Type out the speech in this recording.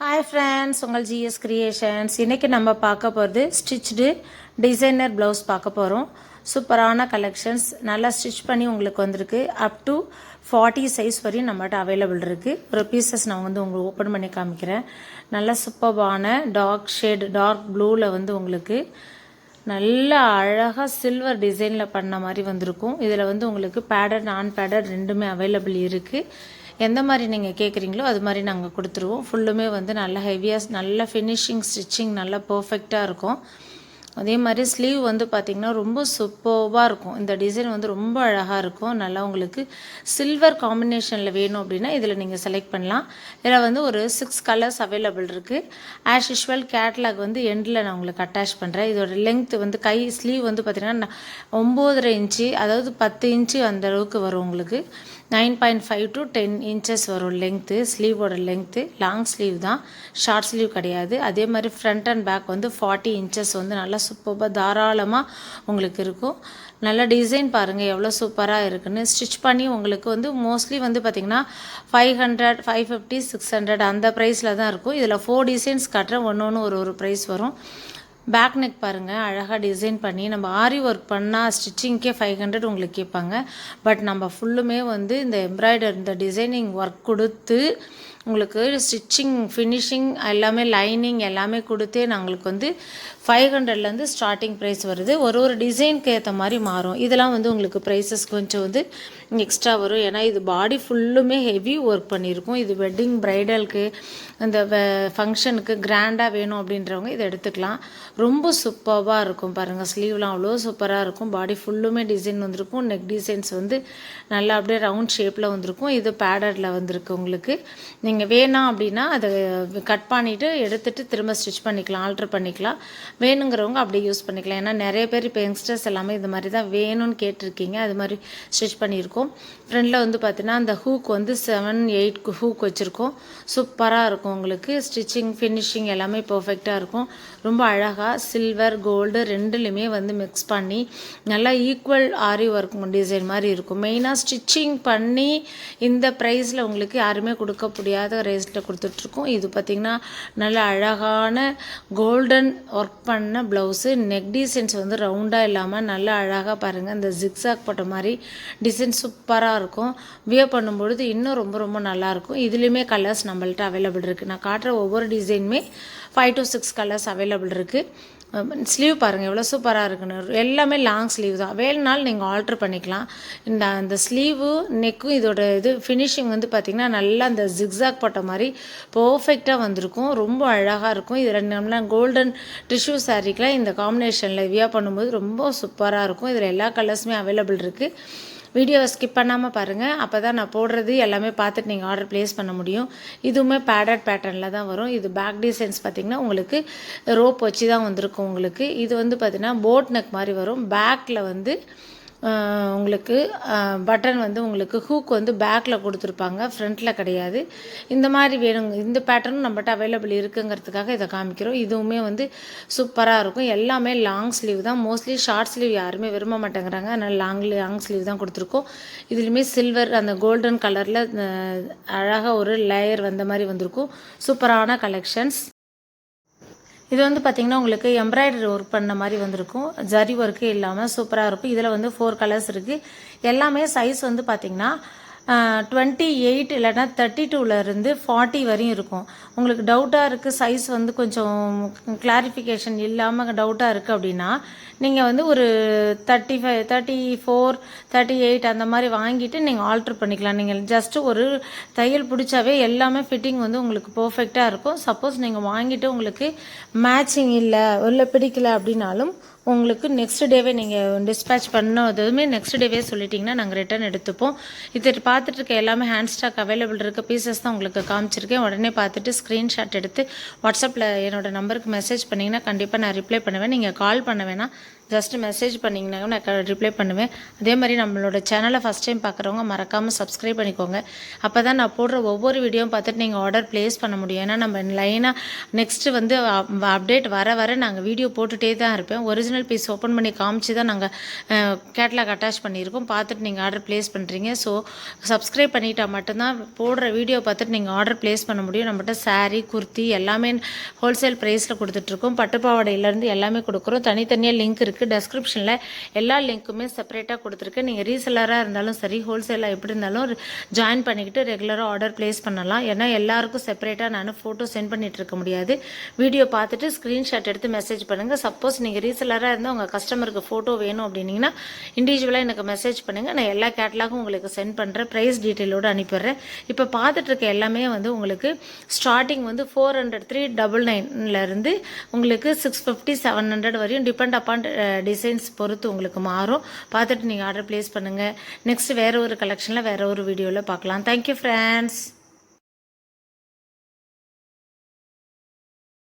Hi friends உங்கள் GS creations இன்றைக்கி நம்ம பார்க்க போகிறது ஸ்டிச்டு டிசைனர் ப்ளவுஸ் பார்க்க போகிறோம் சூப்பரான கலெக்ஷன்ஸ் நல்லா ஸ்டிச் பண்ணி உங்களுக்கு வந்திருக்கு. அப் டு ஃபார்ட்டி சைஸ் வரையும் நம்மகிட்ட அவைலபிள் இருக்குது ஒரு பீசஸ் நான் வந்து உங்களுக்கு ஓப்பன் பண்ணி காமிக்கிறேன். நல்லா சூப்பர்பான டார்க் ஷேட் டார்க் ப்ளூவில் வந்து உங்களுக்கு நல்ல அழகாக சில்வர் டிசைனில் பண்ண மாதிரி வந்திருக்கும். இதில் வந்து உங்களுக்கு பேடட் நான் பேடட் ரெண்டுமே அவைலபிள் இருக்குது எந்த மாதிரி நீங்கள் கேட்குறீங்களோ அது மாதிரி நாங்கள் கொடுத்துருவோம். ஃபுல்லுமே வந்து நல்ல ஹெவியாக நல்ல ஃபினிஷிங் ஸ்டிச்சிங் நல்லா பர்ஃபெக்டாக இருக்கும். அதே மாதிரி ஸ்லீவ் வந்து பார்த்திங்கன்னா ரொம்ப சூப்பர்வாக இருக்கும். இந்த டிசைன் வந்து ரொம்ப அழகாக இருக்கும். நல்லா உங்களுக்கு சில்வர் காம்பினேஷனில் வேணும் அப்படின்னா இதில் நீங்கள் செலக்ட் பண்ணலாம். இதில் வந்து ஒரு சிக்ஸ் கலர்ஸ் அவைலபிள் இருக்குது ஆஸ் யூஷுவல் கேட்லாக் வந்து எண்டில் நான் உங்களுக்கு அட்டாச் பண்ணுறேன் இதோட லென்த் வந்து கை ஸ்லீவ் வந்து பார்த்திங்கன்னா ஒம்போதரை இன்ச்சு அதாவது பத்து இன்ச்சு அந்த அளவுக்கு வரும் உங்களுக்கு. Nine point five to ten inches வரும் லெங்க்த்து ஸ்லீவோட லெங்க்த்து லாங் ஸ்லீவ் தான். ஷார்ட் ஸ்லீவ் கிடையாது. அதே மாதிரி ஃப்ரண்ட் அண்ட் பேக் வந்து ஃபார்ட்டி இன்ச்சஸ் வந்து நல்லா சூப்பராக தாராளமாக உங்களுக்கு இருக்கும். நல்ல டிசைன் பாருங்கள் எவ்வளோ சூப்பராக இருக்குன்னு. ஸ்டிச் பண்ணி உங்களுக்கு வந்து மோஸ்ட்லி வந்து பார்த்திங்கன்னா five hundred five fifty six hundred அந்த ப்ரைஸில் தான் இருக்கும். இதில் ஃபோர் டிசைன்ஸ் காட்டுறேன் ஒன்று ஒன்று ஒரு ஒரு ப்ரைஸ் வரும். பேக் நெக் பாருங்கள் அழகாக டிசைன் பண்ணி நம்ம ஆரி ஒர்க் பண்ணால் ஸ்டிச்சிங்க்கே ஃபைவ் ஹண்ட்ரட் உங்களுக்கு கேட்பாங்க. பட் நம்ம ஃபுல்லுமே வந்து இந்த எம்ப்ராய்டர் இந்த டிசைனிங் ஒர்க் கொடுத்து உங்களுக்கு ஸ்டிச்சிங் ஃபினிஷிங் எல்லாமே லைனிங் எல்லாமே கொடுத்தே நாங்களுக்கு வந்து ஃபைவ் ஹண்ட்ரட்லேருந்து ஸ்டார்டிங் ப்ரைஸ் வருது. ஒரு ஒரு டிசைனுக்கு ஏற்ற மாதிரி மாறும். இதெல்லாம் வந்து உங்களுக்கு ப்ரைஸஸ் கொஞ்சம் வந்து எக்ஸ்ட்ரா வரும். ஏன்னா இது பாடி ஃபுல்லுமே ஹெவி ஒர்க் பண்ணியிருக்கும். இது வெட்டிங் ப்ரைடலுக்கு இந்த ஃபங்க்ஷனுக்கு கிராண்டாக வேணும் அப்படின்றவங்க இதை எடுத்துக்கலாம். ரொம்ப சூப்பராக இருக்கும் பாருங்கள் ஸ்லீவ்லாம் அவ்வளோ சூப்பராக இருக்கும். பாடி ஃபுல்லுமே டிசைன் வந்திருக்கும். நெக் டிசைன்ஸ் வந்து நல்லா அப்படியே ரவுண்ட் ஷேப்பில் வந்திருக்கும். இது பேடரில் வந்திருக்கு உங்களுக்கு. நீங்கள் வேணாம் அப்படின்னா அதை கட் பண்ணிவிட்டு எடுத்துகிட்டு திரும்ப ஸ்டிச் பண்ணிக்கலாம் ஆல்ட்ரு பண்ணிக்கலாம். வேணுங்கிறவங்க அப்படியே யூஸ் பண்ணிக்கலாம். ஏன்னா நிறைய பேர் இப்போ யங்ஸ்டர்ஸ் எல்லாமே இது மாதிரி தான் வேணும்னு கேட்டிருக்கீங்க. அது மாதிரி ஸ்டிச் பண்ணியிருக்கோம். ஃப்ரண்டில் வந்து பார்த்தீங்கன்னா அந்த ஹூக் வந்து செவன் எயிட் ஹூக் வச்சுருக்கோம். சூப்பராக இருக்கும் உங்களுக்கு. ஸ்டிச்சிங் ஃபினிஷிங் எல்லாமே பர்ஃபெக்டாக இருக்கும். ரொம்ப அழகாக சில்வர் கோல்டு ரெண்டுலையுமே வந்து மிக்ஸ் பண்ணி நல்லா ஈக்குவல் ஆரி ஒர்க் டிசைன் மாதிரி இருக்கும். மெயினாக ஸ்டிச்சிங் பண்ணி இந்த ப்ரைஸில் உங்களுக்கு யாருமே கொடுக்க முடியாத ரேஸில் கொடுத்துட்ருக்கோம் இது பார்த்திங்கன்னா நல்ல அழகான கோல்டன் ஒர்க் பண்ண ப்ளவுஸு நெக் டிசைன்ஸ் வந்து ரவுண்டாக இல்லாமல் நல்லா அழகாக பாருங்கள் இந்த ஜிக்ஸாக் போட்ட மாதிரி டிசைன் சூப்பராக இருக்கும். வியர் பண்ணும்பொழுது இன்னும் ரொம்ப ரொம்ப நல்லாயிருக்கும் இதுலேயுமே கலர்ஸ் நம்மள்ட்ட அவைலபிள் இருக்குது நான் காட்டுற ஒவ்வொரு டிசைனுமே five to six colours available இருக்குது ஸ்லீவ் பாருங்கள் எவ்வளோ சூப்பராக இருக்குன்னு. எல்லாமே லாங் ஸ்லீவ் தான். வேணுனாலும் நீங்கள் ஆல்ட்ரு பண்ணிக்கலாம். இந்த அந்த ஸ்லீவு நெக்கும் இதோட இது ஃபினிஷிங் வந்து பார்த்திங்கன்னா நல்லா அந்த ஜிக்ஸாக் போட்ட மாதிரி பர்ஃபெக்டாக வந்திருக்கும். ரொம்ப அழகாக இருக்கும். இதில் நம்மளாம் கோல்டன் டிஷ்யூ சாரீக்கெலாம் இந்த காம்பினேஷனில் வியா பண்ணும்போது ரொம்ப சூப்பராக இருக்கும். இதில் எல்லா கலர்ஸுமே அவைலபிள் இருக்குது வீடியோவை ஸ்கிப் பண்ணாமல் பாருங்கள் அப்போ தான் நான் போடுறது எல்லாமே பார்த்துட்டு நீங்கள் ஆர்டர் ப்ளேஸ் பண்ண முடியும். இதுவுமே பேடட் பேட்டர்னில் தான் வரும். இது பேக் டிசைன்ஸ் பார்த்திங்கன்னா உங்களுக்கு ரோப் வச்சு தான் வந்திருக்கும் உங்களுக்கு. இது வந்து பார்த்திங்கன்னா போட் நெக் மாதிரி வரும். பேக்கில் வந்து உங்களுக்கு பட்டன் வந்து உங்களுக்கு ஹூக் வந்து பேக்கில் கொடுத்துருப்பாங்க ஃப்ரண்ட்டில் கிடையாது. இந்த மாதிரி வேணுங்க இந்த பேட்டர்னும் நம்மகிட்ட அவைலபிள் இருக்குங்கிறதுக்காக இதை காமிக்கிறோம். இதுவுமே வந்து சூப்பராக இருக்கும். எல்லாமே லாங் ஸ்லீவ் தான். மோஸ்ட்லி ஷார்ட் ஸ்லீவ் யாருமே விரும்ப மாட்டேங்கிறாங்க. அதனால் லாங் லாங் ஸ்லீவ் தான் கொடுத்துருக்கோம். இதுலேயுமே சில்வர் அந்த கோல்டன் கலரில் அழகாக ஒரு லேயர் வந்த மாதிரி வந்திருக்கும். சூப்பரான கலெக்ஷன்ஸ் இது வந்து பார்த்திங்கன்னா உங்களுக்கு எம்ப்ராய்டரி ஒர்க் பண்ண மாதிரி வந்திருக்கும். ஜரி ஒர்க்கு இல்லாமல் சூப்பராக இருக்கும். இதில் வந்து ஃபோர் கலர்ஸ் இருக்குது எல்லாமே சைஸ் வந்து பார்த்திங்கன்னா டுவெண்ட்டி எயிட் இல்லைனா தேர்ட்டி டூலேருந்து ஃபார்ட்டி வரையும் இருக்கும். உங்களுக்கு டவுட்டாக இருக்குது சைஸ் வந்து கொஞ்சம் கிளாரிஃபிகேஷன் இல்லாமல் டவுட்டாக இருக்குது அப்படின்னா நீங்கள் வந்து ஒரு thirty five thirty four thirty eight அந்த மாதிரி வாங்கிட்டு நீங்கள் ஆல்ட்ரு பண்ணிக்கலாம். நீங்கள் ஜஸ்ட்டு ஒரு தையல் பிடிச்சாவே எல்லாமே ஃபிட்டிங் வந்து உங்களுக்கு பர்ஃபெக்டாக இருக்கும். சப்போஸ் நீங்கள் வாங்கிட்டு உங்களுக்கு மேட்சிங் இல்லை உள்ளே பிடிக்கல அப்படின்னாலும் உங்களுக்கு நெக்ஸ்ட் டேவே நீங்கள் டிஸ்பேச் பண்ணதுமே நெக்ஸ்ட் டேவே சொல்லிட்டிங்கன்னா நாங்கள் ரிட்டர்ன் எடுத்துப்போம். இது பார்த்துட்டு இருக்க எல்லாமே ஹேண்ட் ஸ்டாக் அவைலபிள் இருக்க பீசஸ் தான் உங்களுக்கு காமிச்சிருக்கேன். உடனே பார்த்துட்டு ஸ்க்ரீன்ஷாட் எடுத்து வாட்ஸ்அப்பில் என்னோடய நம்பருக்கு மெசேஜ் பண்ணிங்கன்னா கண்டிப்பாக நான் ரிப்ளை பண்ணுவேன். நீங்கள் கால் பண்ண வேணாம். ஜஸ்ட்டு மெசேஜ் பண்ணிங்கன்னா நான் ரிப்ளை பண்ணுவேன். அதே மாதிரி நம்மளோட சேனலை ஃபஸ்ட் டைம் பார்க்குறவங்க மறக்காமல் சப்ஸ்கிரைப் பண்ணிக்கோங்க. அப்போ தான் நான் போடுற ஒவ்வொரு வீடியோவும் பார்த்துட்டு நீங்கள் ஆர்டர் ப்ளேஸ் பண்ண முடியும். ஏன்னா நம்ம லைனாக நெக்ஸ்ட்டு வந்து அப்டேட் வர வர நாங்கள் வீடியோ போட்டுகிட்டே தான் இருப்பேன். ஒரிஜினல் பீஸ் ஓப்பன் பண்ணி காமிச்சு தான் நாங்கள் கேட்லாக் அட்டாச் பண்ணியிருக்கோம். பார்த்துட்டு நீங்கள் ஆர்டர் ப்ளேஸ் பண்ணுறீங்க ஸோ சப்ஸ்கிரைப் பண்ணிட்டா மட்டும்தான் போடுற வீடியோ பார்த்துட்டு நீங்கள் ஆர்டர் ப்ளேஸ் பண்ண முடியும். நம்மகிட்ட சாரீ குர்த்தி எல்லாமே ஹோல்சேல் ப்ரைஸில் கொடுத்துட்ருக்கோம் பட்டுப்பாவடையிலேருந்து எல்லாமே கொடுக்குறோம். தனித்தனியாக லிங்க் இருக்குது டெஸ்கிரிப்ஷனில் எல்லா லிங்க்குமே செப்பரேட்டாக கொடுத்துருக்கு. நீங்கள் ரீசெல்லராக இருந்தாலும் சரி ஹோல்சேலாக எப்படி இருந்தாலும் ஜாயின் பண்ணிக்கிட்டு ரெகுலராக ஆர்டர் ப்ளேஸ் பண்ணலாம். ஏன்னா எல்லாருக்கும் செப்பரேட்டாக நான் ஃபோட்டோ சென்ட் பண்ணிகிட்டு இருக்க முடியாது. வீடியோ பார்த்துட்டு ஸ்க்ரீன்ஷாட் எடுத்து மெசேஜ் பண்ணுங்கள் சப்போஸ் நீங்கள் ரீசெல்லராக இருந்தால் உங்கள் கஸ்டமருக்கு ஃபோட்டோ வேணும் அப்படின்னீங்கன்னா இண்டிவிஜுவலாக எனக்கு மெசேஜ் பண்ணுங்கள் நான் எல்லா கேட்லாகும் உங்களுக்கு சென்ட் பண்ணுறேன் ப்ரைஸ் டீட்டெயிலோடு அனுப்பிடுறேன். இப்போ பார்த்துட்டு இருக்க எல்லாமே வந்து உங்களுக்கு ஸ்டார்டிங் வந்து ஃபோர் ஹண்ட்ரட் த்ரீ டபுள் நைன்லேருந்து உங்களுக்கு சிக்ஸ் ஃபிஃப்டி செவன் ஹண்ட்ரட் வரையும் டிபெண்ட் அப்பான் டிசைன்ஸ் பொறுத்து உங்களுக்கு மாறும். பார்த்துட்டு நீங்கள் ஆர்டர் ப்ளேஸ் பண்ணுங்கள் நெக்ஸ்ட் வேறு ஒரு கலெக்ஷனில் வேறு ஒரு வீடியோவில் பார்க்கலாம். Thank you friends